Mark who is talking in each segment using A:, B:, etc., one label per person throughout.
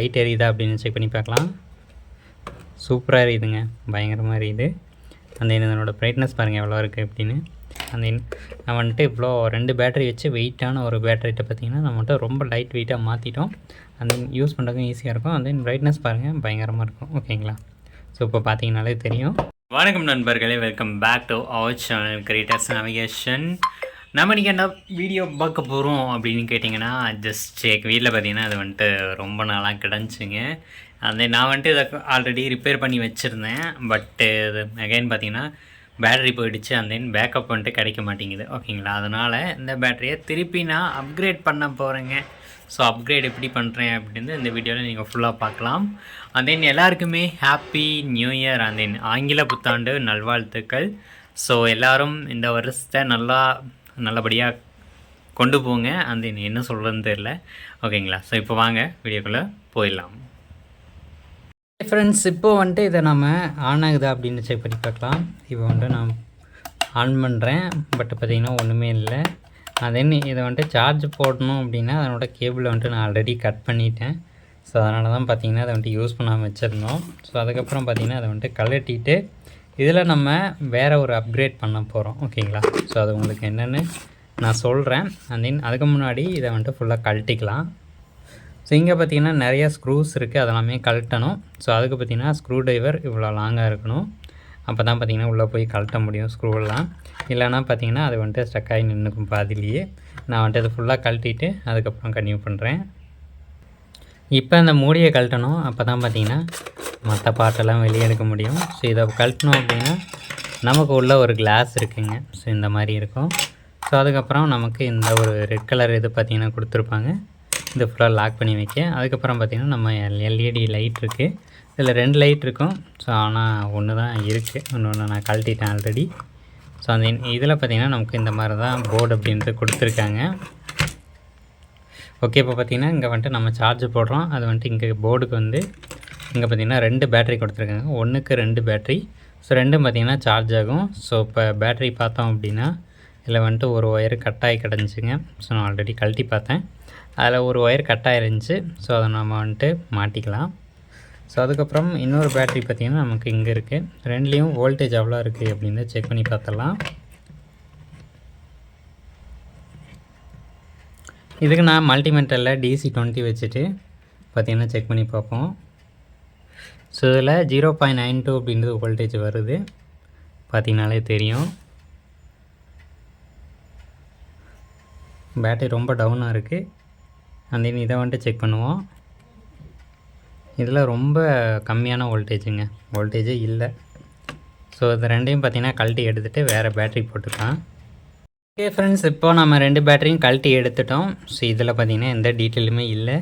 A: Light எரியுதா அப்படின்னு check பண்ணி பார்க்கலாம். சூப்பராக எரியுதுங்க. பயங்கரமாக எரியுது. அந்த இதனோட ப்ரைட்னஸ் பாருங்கள் எவ்வளோ இருக்குது அப்படின்னு. அந்த நான் வந்துட்டு இவ்வளோ ரெண்டு பேட்டரி வச்சு வெயிட்டான ஒரு பேட்டரிட்ட பார்த்தீங்கன்னா நம்ம வந்துட்டு ரொம்ப லைட் வெயிட்டாக மாற்றிட்டோம் அந்த யூஸ் பண்ணுறதுக்கும் ஈஸியாக இருக்கும். அந்த ப்ரைட்னஸ் பாருங்கள் பயங்கரமாக இருக்கும். ஓகேங்களா ஸோ இப்போ பார்த்தீங்கனாலே தெரியும். வணக்கம் நண்பர்களே welcome back to our channel creators navigation நம்ம இன்றைக்கி என்ன வீடியோ பார்க்க போகிறோம் அப்படின்னு கேட்டிங்கன்னா ஜஸ்ட் எங்கள் வீட்டில் பார்த்தீங்கன்னா அது வந்துட்டு ரொம்ப நாளாக கிடஞ்சிங்க அந்த நான் வந்துட்டு இதை ஆல்ரெடி ரிப்பேர் பண்ணி வச்சுருந்தேன். பட்டு இது அகைன் பார்த்தீங்கன்னா பேட்டரி போயிடுச்சு. அந்த தென் பேக்கப் வந்துட்டு கிடைக்க மாட்டேங்குது. ஓகேங்களா அதனால் இந்த பேட்டரியை திருப்பி நான் அப்கிரேட் பண்ண போகிறேங்க ஸோ அப்கிரேட் எப்படி பண்ணுறேன் அப்படின்னு இந்த வீடியோவில் நீங்கள் ஃபுல்லாக பார்க்கலாம். அண்ட் தென் எல்லாருக்குமே happy new year and then ஆங்கில புத்தாண்டு நல்வாழ்த்துக்கள். ஸோ எல்லோரும் இந்த வருஷத்தை நல்லா நல்லபடியாக கொண்டு போங்க. அந்த என்ன சொல்கிறதுன்னு தெரில ஓகேங்களா? ஸோ இப்போ வாங்க. வீடியோக்குள்ளே போயிடலாம். ஃப்ரெண்ட்ஸ் இப்போ வந்துட்டு இதை நம்ம ஆன் ஆகுதா அப்படின்னு செக் பண்ணி பார்க்கலாம். இப்போ வந்துட்டு நான் ஆன் பண்ணுறேன் பட் பார்த்திங்கன்னா ஒன்றுமே இல்லை. அதென்ன இதை வந்துட்டு சார்ஜ் போடணும் அப்படின்னா அதனோட கேபிளை வந்துட்டு நான் ஆல்ரெடி கட் பண்ணிட்டேன். ஸோ அதனால தான் பார்த்திங்கன்னா அதை வந்துட்டு யூஸ் பண்ணாமல் வச்சுருந்தோம். ஸோ அதுக்கப்புறம் பார்த்திங்கன்னா அதை வந்துட்டு கலட்டிட்டு இதில் நம்ம வேறு ஒரு அப்கிரேட் பண்ண போகிறோம் ஓகேங்களா? ஸோ அது உங்களுக்கு என்னென்னு நான் சொல்கிறேன் அண்ட் தென் அதுக்கு முன்னாடி இதை வந்துட்டு ஃபுல்லாக கழட்டிக்கலாம். ஸோ இங்கே பார்த்தீங்கன்னா நிறைய ஸ்க்ரூஸ் இருக்குது அதெல்லாமே கழட்டணும். ஸோ அதுக்கு பார்த்தீங்கன்னா ஸ்க்ரூ ட்ரைவர் இவ்வளோ லாங்காக இருக்கணும். அப்போ தான் பார்த்தீங்கன்னா உள்ளே போய் கழட்ட முடியும் ஸ்க்ரூவெல்லாம் இல்லைனா பார்த்தீங்கன்னா அது வந்துட்டு ஸ்டக்காகி ஆகி நின்றுக்கும் பாதிலேயே நான் வந்துட்டு அதை ஃபுல்லாக கழட்டிட்டு அதுக்கப்புறம் கன்டினியூ பண்ணுறேன் இப்போ அந்த மூடியை கழட்டணும். அப்போ தான் பார்த்தீங்கன்னா மற்ற பாட்டெல்லாம் வெளியே எடுக்க முடியும். ஸோ இதை கழட்டணும் அப்படின்னா நமக்கு உள்ள ஒரு கிளாஸ் இருக்குங்க. ஸோ இந்த மாதிரி இருக்கும். ஸோ அதுக்கப்புறம் நமக்கு இந்த ஒரு ரெட் கலர் இது பார்த்திங்கன்னா கொடுத்துருப்பாங்க. இது ஃபுல்லாக லாக் பண்ணி வைக்க. அதுக்கப்புறம் பார்த்திங்கன்னா நம்ம எல்இடி லைட் இருக்குது இதில் ரெண்டு லைட் இருக்கும். ஸோ ஆனால் ஒன்று தான் இருக்குது ஒன்று ஒன்று நான் கழட்டிட்டேன் ஆல்ரெடி ஸோ அந்த இதில் பார்த்திங்கன்னா நமக்கு இந்த மாதிரி தான் போர்டு அப்படின்ட்டு கொடுத்துருக்காங்க. ஓகே இப்போ பார்த்திங்கன்னா இங்கே வந்துட்டு நம்ம சார்ஜ் போடுறோம். அது வந்துட்டு இங்கே போர்டுக்கு வந்து இங்கே பார்த்திங்கன்னா ரெண்டு பேட்ரி கொடுத்துருக்காங்க. ஒன்றுக்கு ரெண்டு பேட்ரி ஸோ ரெண்டும் பார்த்திங்கன்னா சார்ஜ் ஆகும். ஸோ இப்போ பேட்ரி பார்த்தோம் அப்படின்னா இதில் வந்துட்டு ஒரு ஒயர் கட்டாகி கிடந்துச்சுங்க. ஸோ நான் ஆல்ரெடி கழட்டி பார்த்தேன். அதில் ஒரு ஒயர் கட்டாகிருந்துச்சு ஸோ அதை நம்ம வந்துட்டு மாட்டிக்கலாம். ஸோ அதுக்கப்புறம் இன்னொரு பேட்ரி பார்த்திங்கன்னா நமக்கு இங்கே இருக்குது ரெண்டுலேயும் வோல்டேஜ் எவ்வளோ இருக்குது அப்படின்னு செக் பண்ணி பார்த்துடலாம். இதுக்கு நான் மல்டிமீட்டரில் டிசி டுவெண்ட்டி வச்சுட்டு பார்த்திங்கன்னா செக் பண்ணி பார்ப்போம். ஸோ இதில் ஜீரோ பாயிண்ட் நைன் டூ அப்படின்றது வோல்டேஜ் வருது. பார்த்திங்கனாலே தெரியும். பேட்டரி ரொம்ப டவுனாக இருக்குது அந்த இதை வந்துட்டு செக் பண்ணுவோம். இதில் ரொம்ப கம்மியான வோல்டேஜுங்க வோல்டேஜே இல்லை. ஸோ இது ரெண்டையும் பார்த்திங்கன்னா கழட்டி எடுத்துகிட்டு வேறு பேட்ரி போட்டுக்கலாம். ஓகே ஃப்ரெண்ட்ஸ் இப்போ நம்ம ரெண்டு பேட்டரியும் கழட்டி எடுத்துட்டோம். ஸோ இதில் பார்த்திங்கன்னா எந்த டீட்டெயிலுமே இல்லை.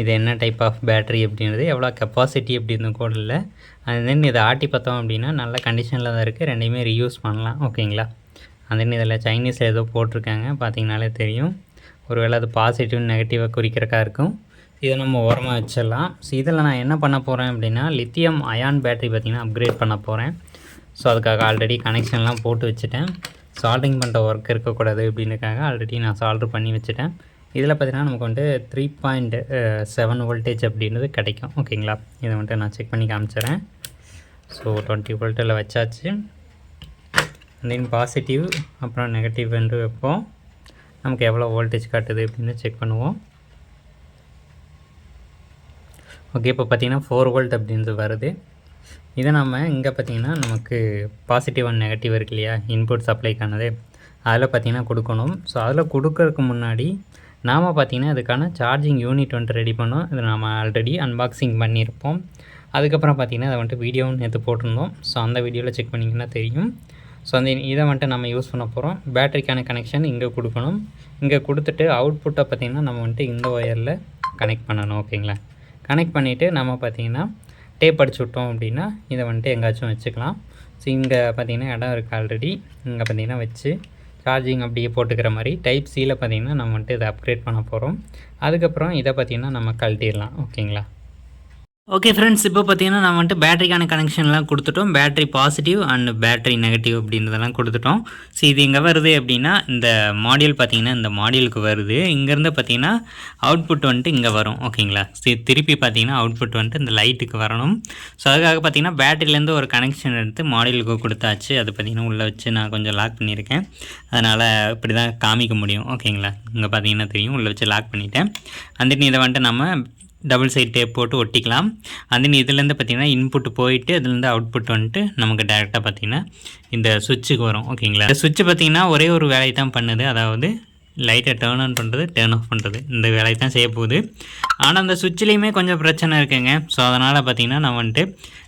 A: இது என்ன டைப் ஆஃப் பேட்ரி அப்படின்றது எவ்வளோ கெப்பாசிட்டி அப்படின்னு கூட இல்லை. அது தென் இதை ஆட்டி பார்த்தோம் அப்படின்னா நல்ல கண்டிஷனில் தான் இருக்குது ரெண்டையுமே ரீயூஸ் பண்ணலாம். ஓகேங்களா அந்த தென் இதில் சைனீஸில் ஏதோ போட்டிருக்காங்க. பார்த்திங்கனாலே தெரியும். ஒருவேளை அது பாசிட்டிவ் நெகட்டிவாக குறிக்கிறக்கா இருக்கும். இதை நம்ம ஓரமாக வச்சிடலாம். ஸோ இதில் நான் என்ன பண்ண போகிறேன் அப்படின்னா லித்தியம் அயான் பேட்டரி பார்த்திங்கன்னா அப்கிரேட் பண்ண போகிறேன் ஸோ அதுக்காக ஆல்ரெடி கனெக்ஷன்லாம் போட்டு வச்சுட்டேன். சால்ட்ரிங் பண்ணுற ஒர்க் இருக்கக்கூடாது அப்படின்றக்காக ஆல்ரெடி நான் சால்ட்ரு பண்ணி வச்சுட்டேன். இதில் பார்த்தீங்கன்னா நமக்கு வந்துட்டு த்ரீ பாயிண்ட் செவன் வோல்டேஜ் அப்படின்றது கிடைக்கும். ஓகேங்களா? இதை வந்துட்டு நான் செக் பண்ணி காமிச்சிடறேன். ஸோ டுவெண்ட்டி வோல்ட்டில் வச்சாச்சு. தென் பாசிட்டிவ் அப்புறம் நெகட்டிவ் என்று வைப்போம். நமக்கு எவ்வளோ வோல்டேஜ் காட்டுது அப்படின்னு செக் பண்ணுவோம். ஓகே இப்போ பார்த்திங்கன்னா ஃபோர் வோல்ட் அப்படின்றது வருது. இதை நம்ம இங்கே பார்த்திங்கன்னா நமக்கு பாசிட்டிவ் அண்ட் நெகட்டிவ் இருக்கு இல்லையா? இன்புட் சப்ளைக்கானது அதில் பார்த்திங்கன்னா கொடுக்கணும். ஸோ அதில் கொடுக்கறதுக்கு முன்னாடி நாம் பார்த்திங்கன்னா அதுக்கான சார்ஜிங் யூனிட் வந்துட்டு ரெடி பண்ணோம். இதை நம்ம ஆல்ரெடி அன்பாக்சிங் பண்ணியிருப்போம். அதுக்கப்புறம் பார்த்திங்கன்னா அதை வந்துட்டு வீடியோவும் நேற்று போட்டிருந்தோம். ஸோ அந்த வீடியோவில் செக் பண்ணிங்கன்னா தெரியும். ஸோ அந்த இதை வந்துட்டு நம்ம யூஸ் பண்ண போகிறோம் பேட்டரிக்கான கனெக்ஷன் இங்கே கொடுக்கணும். இங்கே கொடுத்துட்டு அவுட்புட்டை பார்த்திங்கன்னா நம்ம வந்துட்டு இந்த ஒயரில் கனெக்ட் பண்ணணும் ஓகேங்களா கனெக்ட் பண்ணிவிட்டு நம்ம பார்த்திங்கன்னா டேப் அடிச்சு விட்டோம் அப்படின்னா இதை வந்துட்டு எங்கேயாச்சும் வச்சுக்கலாம். ஸோ இங்கே பார்த்திங்கன்னா இடம் இருக்குது ஆல்ரெடி இங்கே பார்த்திங்கன்னா வச்சு சார்ஜிங் அப்படியே போட்டுக்கிற மாதிரி டைப் சியில் பார்த்திங்கன்னா நம்ம வந்துட்டு இதை அப்கிரேட் பண்ண போகிறோம் அதுக்கப்புறம் இதை பார்த்திங்கன்னா நம்ம கழட்டிடலாம். ஓகேங்களா ஓகே ஃப்ரெண்ட்ஸ் இப்போ பார்த்தீங்கன்னா நான் வந்துட்டு பேட்டரிக்கான கனெக்ஷன்லாம் கொடுத்துட்டோம். Battery positive and battery negative அப்படின்றதெல்லாம் கொடுத்துட்டோம். ஸோ இது எங்கே வருது அப்படின்னா இந்த மாடியூல் பார்த்தீங்கன்னா இந்த மாடியூலுக்கு வருது. இங்கேருந்து பார்த்தீங்கன்னா அவுட்புட் வந்துட்டு இங்கே வரும். ஓகேங்களா சரி திருப்பி பார்த்தீங்கன்னா அவுட்புட் வந்துட்டு இந்த லைட்டுக்கு வரணும். ஸோ அதுக்காக பார்த்தீங்கன்னா பேட்டரியிலேருந்து ஒரு கனெக்ஷன் எடுத்து மாடியூலுக்கு கொடுத்தாச்சு. அது பார்த்தீங்கன்னா உள்ளே வச்சு நான் கொஞ்சம் லாக் பண்ணியிருக்கேன். அதனால் இப்படி தான் காமிக்க முடியும். ஓகேங்களா இங்கே பார்த்தீங்கன்னா தெரியும். உள்ளே வச்சு லாக் பண்ணிட்டேன். அந்த இதை வந்துட்டு நம்ம டபுள் சைட் டேப் போட்டு ஒட்டிக்கலாம். அந்த இதுலேருந்து பார்த்தீங்கன்னா இன்புட் போயிட்டு அதுலேருந்து அவுட்புட் வந்துட்டு நமக்கு டேரெக்டாக பார்த்தீங்கன்னா இந்த சுவிட்சுக்கு வரும். ஓகேங்களா இந்த சுவிட்சு பார்த்தீங்கன்னா ஒரே ஒரு வேலையை தான் பண்ணுது. அதாவது லைட்டை டேர்ன் ஆன் பண்ணுறது டேர்ன் ஆஃப் பண்ணுறது இந்த வேலையை தான் செய்ய போகுது. ஆனால் அந்த சுவிட்ச்லேயுமே கொஞ்சம் பிரச்சனை இருக்குங்க. ஸோ அதனால் பார்த்திங்கன்னா நான் வந்துட்டு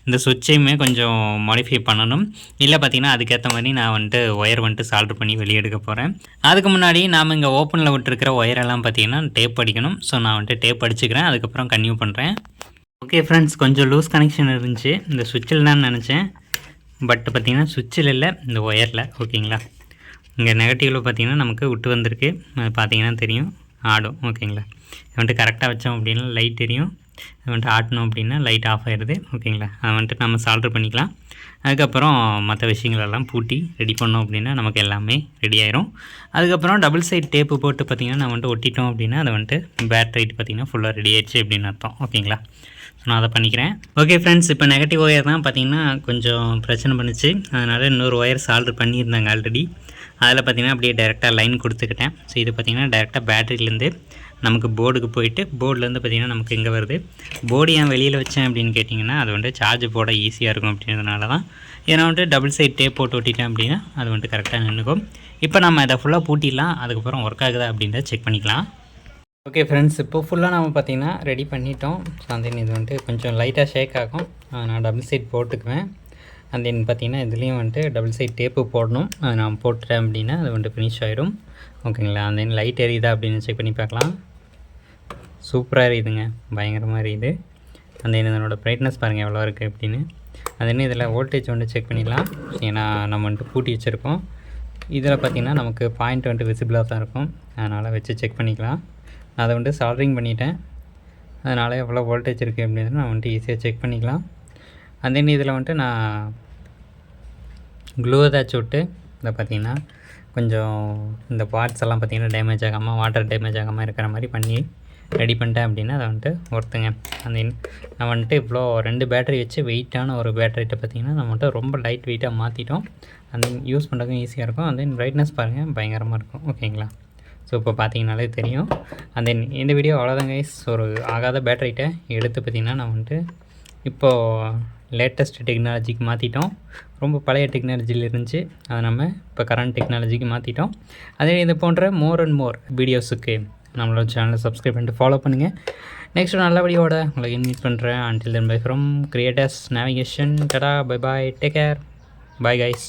A: இந்த சுவிட்சையுமே கொஞ்சம் மாடிஃபை பண்ணணும். இல்லை பார்த்திங்கன்னா அதுக்கேற்ற மாதிரி நான் வந்துட்டு ஒயர் வந்துட்டு சால்வ் பண்ணி வெளியே எடுக்க போகிறேன் அதுக்கு முன்னாடி நாம் இங்கே ஓப்பனில் விட்டுருக்கிற ஒயரெல்லாம் பார்த்தீங்கன்னா டேப் அடிக்கணும். ஸோ நான் வந்துட்டு டேப் அடிச்சுக்கிறேன். அதுக்கப்புறம் கன்டினியூ பண்ணுறேன் ஓகே ஃப்ரெண்ட்ஸ் கொஞ்சம் லூஸ் கனெக்ஷன் இருந்துச்சு. இந்த சுவிட்சில் தான் நினச்சேன். பட் பார்த்தீங்கன்னா சுவிட்சில் இல்லை இந்த ஒயரில் ஓகேங்களா இங்கே நெகட்டிவில் பார்த்தீங்கன்னா நமக்கு விட்டு வந்திருக்கு. அது பார்த்தீங்கன்னா தெரியும். ஆடும். ஓகேங்களா? வந்துட்டு கரெக்டாக வச்சோம் அப்படின்னா லைட் தெரியும் அது வந்துட்டு ஆட்டணும் அப்படின்னா லைட் ஆஃப் ஆயிடுது. ஓகேங்களா? அதை வந்துட்டு நம்ம சால்ட்ரு பண்ணிக்கலாம். அதுக்கப்புறம் மற்ற விஷயங்களெல்லாம் பூட்டி ரெடி பண்ணோம் அப்படின்னா நமக்கு எல்லாமே ரெடி ஆயிரும். அதுக்கப்புறம் டபுள் சைட் டேப்பு போட்டு பார்த்திங்கன்னா நம்ம வந்துட்டு ஒட்டிட்டோம் அப்படின்னா அதை வந்துட்டு பேட்டரிட்டு பார்த்திங்கன்னா ஃபுல்லாக ரெடி ஆயிடுச்சு அப்படின்னு அர்த்தம். ஓகேங்களா? ஸோ நான் அதை பண்ணிக்கிறேன். ஓகே ஃப்ரெண்ட்ஸ் இப்போ நெகட்டிவ் ஒயர் தான் பார்த்திங்கன்னா கொஞ்சம் பிரச்சனை பண்ணுச்சு. அதனால் இன்னொரு ஒயர் சால்ட்ரு பண்ணியிருந்தாங்க ஆல்ரெடி அதில் பார்த்திங்கன்னா அப்படியே டேரெக்டாக லைன் கொடுத்துக்கிட்டேன். ஸோ இது பார்த்திங்கன்னா டேரெக்டாக பேட்டரியிலேருந்து நமக்கு போர்டுக்கு போயிட்டு போர்டுலேருந்து பார்த்திங்கன்னா நமக்கு எங்கே வருது. போர்டு ஏன் வெளியில் வச்சேன் அப்படின்னு கேட்டிங்கன்னா அது வந்துட்டு சார்ஜ் போட ஈஸியாக இருக்கும் அப்படின்றதுனால தான். ஏன்னா வந்துட்டு டபுள் சைட் டேப் போட்டு ஒட்டிட்டேன் அப்படின்னா அது வந்துட்டு கரெக்டாக நின்றுக்கும் இப்போ நம்ம இதை ஃபுல்லாக பூட்டிடலாம். அதுக்கப்புறம் ஒர்க் ஆகுதா அப்படின்றத செக் பண்ணிக்கலாம். ஓகே ஃப்ரெண்ட்ஸ் இப்போ ஃபுல்லாக நம்ம பார்த்திங்கன்னா ரெடி பண்ணிட்டோம். ஸோ அந்த இது வந்துட்டு கொஞ்சம் லைட்டாக ஷேக் ஆகும். நான் டபுள் சைட் போட்டுக்குவேன். அண்ட் தென் பார்த்திங்கன்னா இதுலேயும் வந்துட்டு டபுள் சைட் டேப்பு போடணும். அது நான் போட்டுட்டேன் அப்படின்னா அது வந்துட்டு ஃபினிஷ் ஆகிடும் ஓகேங்களா அந்த லைட் எரியுதா அப்படின்னு செக் பண்ணி பார்க்கலாம். சூப்பராக எரியுதுங்க. பயங்கரமாக எரியுது. அந்த இதனோட ப்ரைட்னஸ் பாருங்கள் எவ்வளோ இருக்குது அப்படின்னு. அது இதில் வோல்டேஜ் வந்து செக் பண்ணிக்கலாம் ஏன்னா நம்ம வந்துட்டு பூட்டி வச்சுருக்கோம். இதில் பார்த்திங்கன்னா நமக்கு பாயிண்ட் வந்துட்டு விசிபிளாக தான் இருக்கும். அதனால் வச்சு செக் பண்ணிக்கலாம். நான் அதை வந்துட்டு சால்ட்ரிங் பண்ணிட்டேன். அதனால் எவ்வளோ வோல்டேஜ் இருக்குது அப்படின்னு நான் வந்துட்டு ஈஸியாக செக் பண்ணிக்கலாம். அந்த இதில் வந்துட்டு நான் க்ளூ ஏதாச்சும் விட்டு இதை பார்த்திங்கன்னா கொஞ்சம் இந்த பார்ட்ஸ் எல்லாம் பார்த்திங்கன்னா டேமேஜ் ஆகாமல் வாட்டர் டேமேஜ் ஆகாமல் இருக்கிற மாதிரி பண்ணி ரெடி பண்ணிட்டேன் அப்படின்னா அதை வந்துட்டு ஒருத்துங்க. அந்த நான் வந்துட்டு இவ்வளோ ரெண்டு பேட்டரி வச்சு வெயிட்டான ஒரு பேட்டரிட்ட பார்த்திங்கன்னா நம்ம வந்துட்டு ரொம்ப லைட் வெயிட்டாக மாற்றிட்டோம் அந்த யூஸ் பண்ணுறதுக்கும் ஈஸியாக இருக்கும். அந்த பிரைட்னஸ் பாருங்கள் பயங்கரமாக இருக்கும். ஓகேங்களா? ஸோ இப்போ பார்த்தீங்கனாலே தெரியும். அந்த இந்த வீடியோ அவ்வளோதாங்க ஒரு ஆகாத பேட்டரிட்ட எடுத்து பார்த்திங்கன்னா நான் வந்துட்டு இப்போது லேட்டஸ்ட் டெக்னாலஜிக்கு மாற்றிட்டோம் ரொம்ப பழைய டெக்னாலஜியில் இருந்துச்சு. அதை நம்ம இப்போ கரண்ட் டெக்னாலஜிக்கு மாற்றிட்டோம் அதே இது போன்ற மோர் அண்ட் மோர் வீடியோஸுக்கு நம்மளோட சேனலை சப்ஸ்கிரைப் பண்ணிட்டு ஃபாலோ பண்ணுங்கள் நெக்ஸ்ட் நல்லபடியோட உங்களை இன்வைட் பண்ணுறேன் until then bye from creators navigation tata bye bye take care bye guys